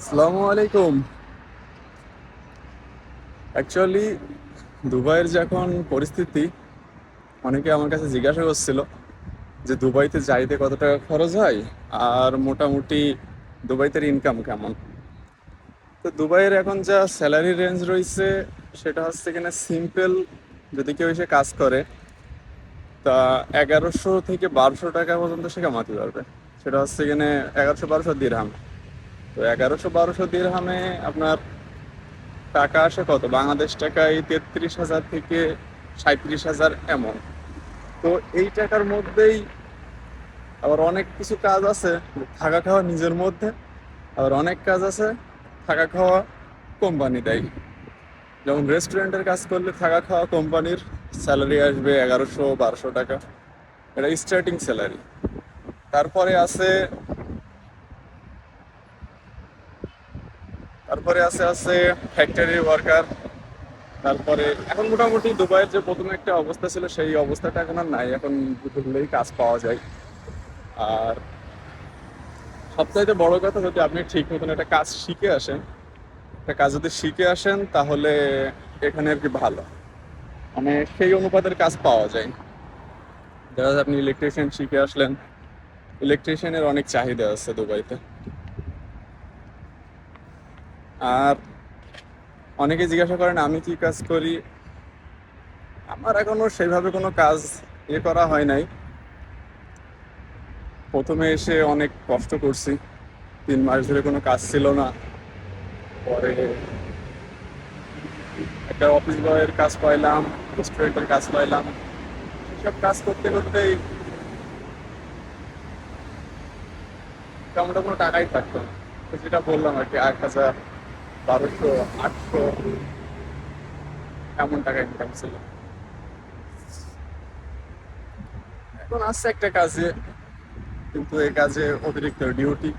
আসসালামু আলাইকুম। অ্যাকচুয়ালি দুবাইয়ের যে এখন পরিস্থিতি, অনেকে আমার কাছে জিজ্ঞাসা করছিল যে দুবাইতে যাইতে কত টাকা খরচ হয় আর মোটামুটি দুবাইতে ইনকাম কেমন? তো দুবাইয়ের এখন যা স্যালারি রেঞ্জ রয়েছে, সেটা হচ্ছে কিনা সিম্পল যদি কেউ এসে কাজ করে, তা এগারোশো থেকে বারোশো টাকা পর্যন্ত সে কামাতে পারবে। সেটা হচ্ছে কিনা এগারোশো বারোশো দিরহাম তো এগারোশো বারোশো দিরহামে আপনার টাকা আসে কত? বাংলাদেশ টাকায় তেত্রিশ হাজার থেকে সাঁত্রিশ হাজার এমন। তো এই টাকার মধ্যেই আবার অনেক কিছু কাজ আছে, থাকা খাওয়া নিজের মধ্যে। আবার অনেক কাজ আছে, থাকা খাওয়া কোম্পানি দেয়। যেমন রেস্টুরেন্টের কাজ করলে থাকা খাওয়া কোম্পানির স্যালারি আসবে এগারোশো বারোশো টাকা। এটা স্টার্টিং স্যালারি তারপরে আছে তারপরে আছে আছে ফ্যাক্টরি ওয়ার্কার তারপরে এখন মোটামুটি দুবাইয়ের যে প্রথমে একটা অবস্থা ছিল, সেই অবস্থাটা এখন আর নাই। এখন ঢুকলেই কাজ পাওয়া যায়। আর সবচাইতে বড় কথা, যদি আপনি ঠিক মতন একটা কাজ শিখে আসেন, একটা কাজ যদি শিখে আসেন, তাহলে এখানে আর কি ভালো। মানে সেই অনুপাতের কাজ পাওয়া যায়। দেখা আপনি ইলেকট্রিশিয়ান শিখে আসলেন ইলেকট্রিশিয়ানের অনেক চাহিদা আছে দুবাইতে। আর অনেকে জিজ্ঞাসা করেন, আমি কি কাজ করি? আমার এখনও সেইভাবে কোনো কাজ ইয়ে করা হয় নাই। প্রথমে এসে অনেক কষ্ট করছি। তিন মাস ধরে কোনো কাজ ছিল না। পরে একটা অফিস বয়ের কাজ পাইলাম রেস্টুরেন্টের কাজ পাইলাম। সব কাজ করতে করতেই তেমন কোনো টাকাই থাকতো যেটা বললাম আর কি এক হাজার বারোশো, আটশো, এমন টাকা ইনকাম ছিল। এখন আসছে একটা কাজে, কিন্তু এই কাজে অতিরিক্ত ডিউটি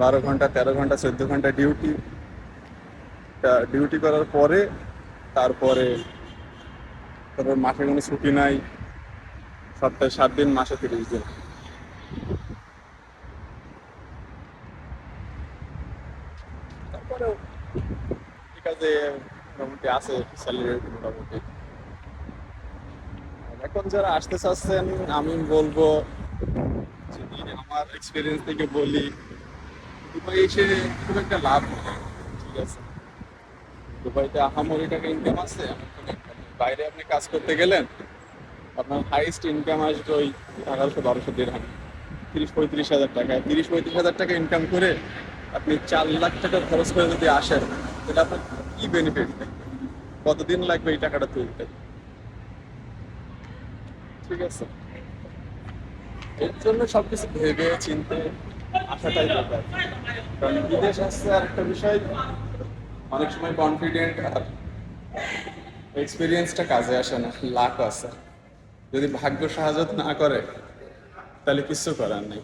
বারো ঘণ্টা, তেরো ঘণ্টা, চোদ্দ ঘণ্টা ডিউটি ডিউটি করার পরে, তারপরে তারপর মাসে কোনো ছুটি নাই, সপ্তাহে সাত দিন, মাসে তিরিশ দিন। তারপরেও আছে মোটামুটি আছে স্যালারি মোটামুটি এখন যারা আসতে চাচ্ছেন আমি বলব যদি আমার এক্সপিরিয়েন্স থেকে বলি দুবাই এসে খুব একটা লাভ ঠিক আছে দুবাইতে আহামরি টাকা ইনকাম আছে। বাইরে আপনি কাজ করতে গেলেন আপনার হাইস্ট ইনকাম আসবে ওই এগারোশো বারোশো দেড়হাম তিরিশ পঁয়ত্রিশ হাজার টাকা তিরিশ পঁয়ত্রিশ হাজার টাকা ইনকাম করে আপনি চার লাখ টাকা খরচ করে যদি আসেন তাহলে আপনার কি বেনিফিট কতদিন লাগবে এই টাকাটা তুলতে? ঠিক আছে। এর জন্য সবকিছু ভেবে চিনতে আসাটাই দরকার কারণ বিদেশ আসছে আর একটা বিষয়, অনেক সময় কনফিডেন্ট আর এক্সপিরিয়েন্সটা কাজে আসে না লাক আছে। যদি ভাগ্য সাহায্য না করে, তাহলে কিছু করার নেই।